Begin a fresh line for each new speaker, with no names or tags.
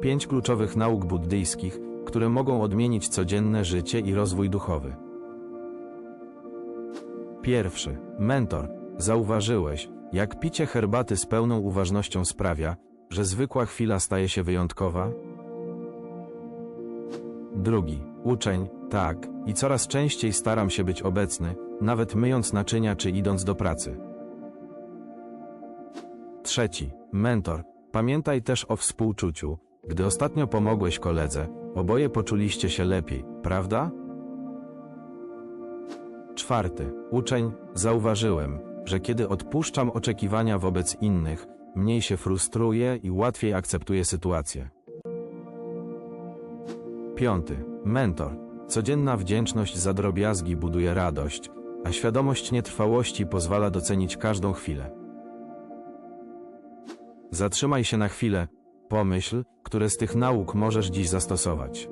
Pięć kluczowych nauk buddyjskich, które mogą odmienić codzienne życie i rozwój duchowy. Pierwszy. Mentor. Zauważyłeś, jak picie herbaty z pełną uważnością sprawia, że zwykła chwila staje się wyjątkowa? Drugi. Uczeń. Tak. I coraz częściej staram się być obecny, nawet myjąc naczynia czy idąc do pracy. Trzeci. Mentor. Pamiętaj też o współczuciu. Gdy ostatnio pomogłeś koledze, oboje poczuliście się lepiej, prawda? Czwarty. Uczeń. Zauważyłem, że kiedy odpuszczam oczekiwania wobec innych, mniej się frustruję i łatwiej akceptuję sytuację. Piąty. Mentor. Codzienna wdzięczność za drobiazgi buduje radość, a świadomość nietrwałości pozwala docenić każdą chwilę. Zatrzymaj się na chwilę, pomyśl, które z tych nauk możesz dziś zastosować.